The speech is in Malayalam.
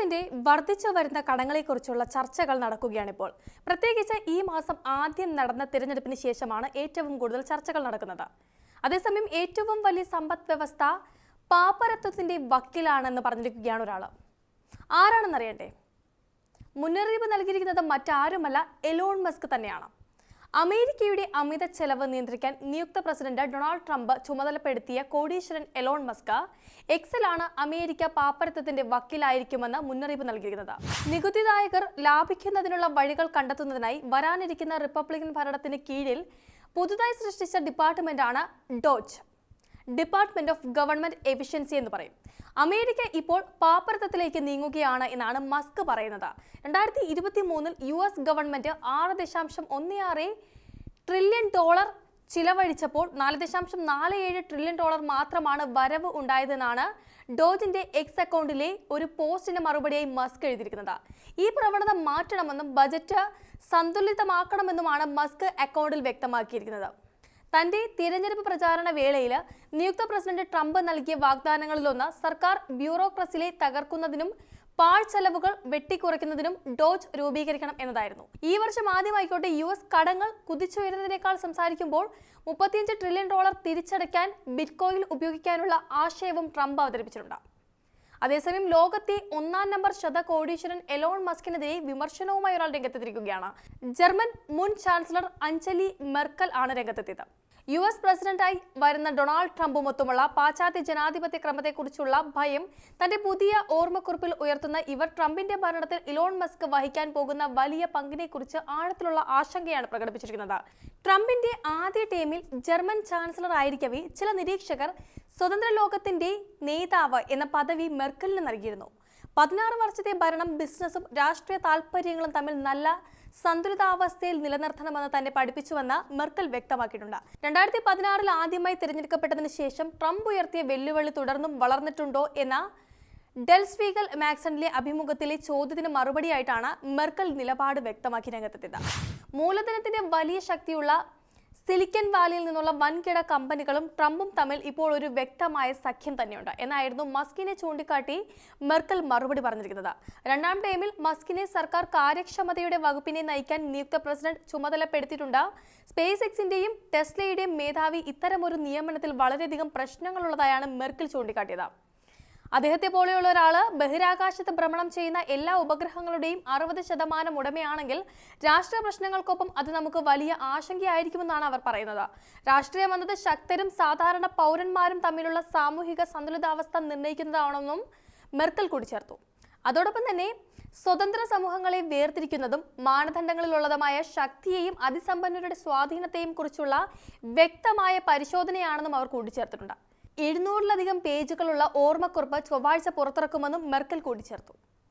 എസിന്റെ വർദ്ധിച്ചു വരുന്ന കടങ്ങളെക്കുറിച്ചുള്ള ചർച്ചകൾ നടക്കുകയാണിപ്പോൾ. പ്രത്യേകിച്ച് ഈ മാസം ആദ്യം നടന്ന തിരഞ്ഞെടുപ്പിന് ശേഷമാണ് ഏറ്റവും കൂടുതൽ ചർച്ചകൾ നടക്കുന്നത്. അതേസമയം ഏറ്റവും വലിയ സമ്പദ് വ്യവസ്ഥ പാപ്പരത്വത്തിന്റെ വക്കിലാണെന്ന് പറഞ്ഞിരിക്കുകയാണ് ഒരാൾ ആരാണെന്നറിയണ്ടേ? മുന്നറിയിപ്പ് നൽകിയിരിക്കുന്നത് മറ്റാരുമല്ല എലോൺ മസ്ക് തന്നെയാണ്. അമേരിക്കയുടെ അമിത ചെലവ് നിയന്ത്രിക്കാൻ നിയുക്ത പ്രസിഡന്റ് ഡൊണാൾഡ് ട്രംപ് ചുമതലപ്പെടുത്തിയ കോടീശ്വരൻ എലോൺ മസ്ക എക്സലാണ് അമേരിക്ക പാപ്പരത്വത്തിന്റെ വക്കിലായിരിക്കുമെന്ന് മുന്നറിയിപ്പ് നൽകിയിരുന്നത് നികുതിദായകർ ലാഭിക്കുന്നതിനുള്ള വഴികൾ കണ്ടെത്തുന്നതിനായി വരാനിരിക്കുന്ന റിപ്പബ്ലിക്കൻ ഭരണത്തിന് കീഴിൽ പുതുതായി സൃഷ്ടിച്ച ഡിപ്പാർട്ട്മെന്റാണ് DOGE department of government efficiency എന്ന് പറയും. അമേരിക്ക ഇപ്പോൾ പാപ്പരത്തത്തിലേക്ക് നീങ്ങുകയാണ് എന്നാണ് മസ്ക് പറയുന്നത്. രണ്ടായിരത്തി ഇരുപത്തി മൂന്നിൽ യു എസ് ഗവൺമെന്റ് ആറ് ദശാംശം ഒന്ന് ആറ് ട്രില്യൺ ഡോളർ ചിലവഴിച്ചപ്പോൾ നാല് ദശാംശം നാല് ഏഴ് ട്രില്യൺ ഡോളർ മാത്രമാണ് വരവ് ഉണ്ടായതെന്നാണ് ഡോജിന്റെ എക്സ് അക്കൗണ്ടിലെ ഒരു പോസ്റ്റിന് മറുപടിയായി മസ്ക് എഴുതിയിരിക്കുന്നത്. ഈ പ്രവണത മാറ്റണമെന്നും ബജറ്റ് സന്തുലിതമാക്കണമെന്നുമാണ് മസ്ക് അക്കൗണ്ടിൽ വ്യക്തമാക്കിയിരിക്കുന്നത്. തന്റെ തിരഞ്ഞെടുപ്പ് പ്രചാരണ വേളയിൽ നിയുക്ത പ്രസിഡന്റ് ട്രംപ് നൽകിയ വാഗ്ദാനങ്ങളിലൊന്ന് സർക്കാർ ബ്യൂറോക്രസിലെ തകർക്കുന്നതിനും പാഴ്ചെലവുകൾ വെട്ടിക്കുറയ്ക്കുന്നതിനും ഡോജ് രൂപീകരിക്കണം എന്നതായിരുന്നു. ഈ വർഷം ആദ്യമായിക്കോട്ടെ യു എസ് കടങ്ങൾ കുതിച്ചുയരുന്നതിനേക്കാൾ സംസാരിക്കുമ്പോൾ മുപ്പത്തിയഞ്ച് ട്രില്യൺ ഡോളർ തിരിച്ചടയ്ക്കാൻ ബിറ്റ്കോയിൽ ഉപയോഗിക്കാനുള്ള ആശയവും ട്രംപ് അവതരിപ്പിച്ചിട്ടുണ്ട്. അതേസമയം ലോകത്തെ ഒന്നാം നമ്പർ ശതകോടീശ്വരൻ എലോൺ മസ്കിനെതിരെ വിമർശനവുമായി ഒരാൾ രംഗത്തെത്തിയിരിക്കുകയാണ്. ജർമ്മൻ മുൻ ചാൻസലർ അഞ്ചലി മെർക്കൽ ആണ് രംഗത്തെത്തിയത്. യു എസ് പ്രസിഡന്റായി വരുന്ന ഡൊണാൾഡ് ട്രംപുമൊത്തുമുള്ള പാശ്ചാത്യ ജനാധിപത്യ ക്രമത്തെക്കുറിച്ചുള്ള ഭയം തന്റെ പുതിയ ഓർമ്മക്കുറിപ്പിൽ ഉയർത്തുന്ന ഇവർ ട്രംപിന്റെ ഭരണത്തിൽ ഇലോൺ മസ്ക് വഹിക്കാൻ പോകുന്ന വലിയ പങ്കിനെക്കുറിച്ച് ആഴത്തിലുള്ള ആശങ്കയാണ് പ്രകടിപ്പിച്ചിരിക്കുന്നത്. ട്രംപിന്റെ ആദ്യ ടീമിൽ ജർമ്മൻ ചാൻസലർ ആയിരിക്കവേ ചില നിരീക്ഷകർ സ്വതന്ത്ര ലോകത്തിന്റെ നേതാവ് എന്ന പദവി മെർക്കലിന് നൽകിയിരുന്നു. പതിനാറ് വർഷത്തെ ഭരണം ബിസിനസ്സും രാഷ്ട്രീയ താൽപ്പര്യങ്ങളും തമ്മിൽ നല്ല സന്തുലിതാവസ്ഥയിൽ നിലനിർത്തണമെന്ന് തന്നെ പഠിപ്പിച്ചുവെന്ന് മെർക്കൽ വ്യക്തമാക്കിയിട്ടുണ്ട്. രണ്ടായിരത്തി പതിനാറിൽ ആദ്യമായി തിരഞ്ഞെടുക്കപ്പെട്ടതിന് ശേഷം ട്രംപ് ഉയർത്തിയ വെല്ലുവിളി തുടർന്നും വളർന്നിട്ടുണ്ടോ എന്ന ഡെൽസ്വീഗൽ മാക്സണിലെ അഭിമുഖത്തിലെ ചോദ്യത്തിന് മറുപടിയായിട്ടാണ് മെർക്കൽ നിലപാട് വ്യക്തമാക്കി രംഗത്തെത്തിയത്. മൂലധനത്തിന്റെ വലിയ ശക്തിയുള്ള സിലിക്കൻ വാലിയിൽ നിന്നുള്ള വൻകിട കമ്പനികളും ട്രംപും തമ്മിൽ ഇപ്പോൾ ഒരു വ്യക്തമായ സഖ്യം തന്നെയുണ്ട്. എന്നായിരുന്നു മസ്കിനെ ചൂണ്ടിക്കാട്ടി മെർക്കൽ മറുപടി പറഞ്ഞിരിക്കുന്നത്. രണ്ടാം ടൈമിൽ മസ്കിനെ സർക്കാർ കാര്യക്ഷമതയുടെ വകുപ്പിനെ നയിക്കാൻ നിയുക്ത പ്രസിഡന്റ് ചുമതലപ്പെടുത്തിയിട്ടുണ്ട്. സ്പേസ് എക്സിന്റെയും ടെസ്ലയുടെയും മേധാവി ഇത്തരമൊരു നിയമനത്തിൽ വളരെയധികം പ്രശ്നങ്ങളുള്ളതായാണ് മെർക്കൽ ചൂണ്ടിക്കാട്ടിയത്. അദ്ദേഹത്തെ പോലെയുള്ള ഒരാൾ ബഹിരാകാശത്ത് ഭ്രമണം ചെയ്യുന്ന എല്ലാ ഉപഗ്രഹങ്ങളുടെയും അറുപത് ശതമാനം ഉടമയാണെങ്കിൽ രാഷ്ട്രീയ പ്രശ്നങ്ങൾക്കൊപ്പം അത് നമുക്ക് വലിയ ആശങ്കയായിരിക്കുമെന്നാണ് അവർ പറയുന്നത്. രാഷ്ട്രീയം എന്നത് ശക്തരും സാധാരണ പൗരന്മാരും തമ്മിലുള്ള സാമൂഹിക സന്തുലിതാവസ്ഥ നിർണയിക്കുന്നതാണെന്നും മെർക്കൽ കൂട്ടിച്ചേർത്തു. അതോടൊപ്പം തന്നെ സ്വതന്ത്ര സമൂഹങ്ങളെ വേർതിരിക്കുന്നതും മാനദണ്ഡങ്ങളിലുള്ളതുമായ ശക്തിയെയും അതിസമ്പന്നരുടെ സ്വാധീനത്തെയും കുറിച്ചുള്ള വ്യക്തമായ പരിശോധനയാണെന്നും അവർ കൂട്ടിച്ചേർത്തിട്ടുണ്ട്. എഴുന്നൂറിലധികം പേജുകളുള്ള ഓർമ്മക്കുറിപ്പ് ചൊവ്വാഴ്ച പുറത്തിറക്കുമെന്നും മെർക്കൽ കൂട്ടിച്ചേർത്തു.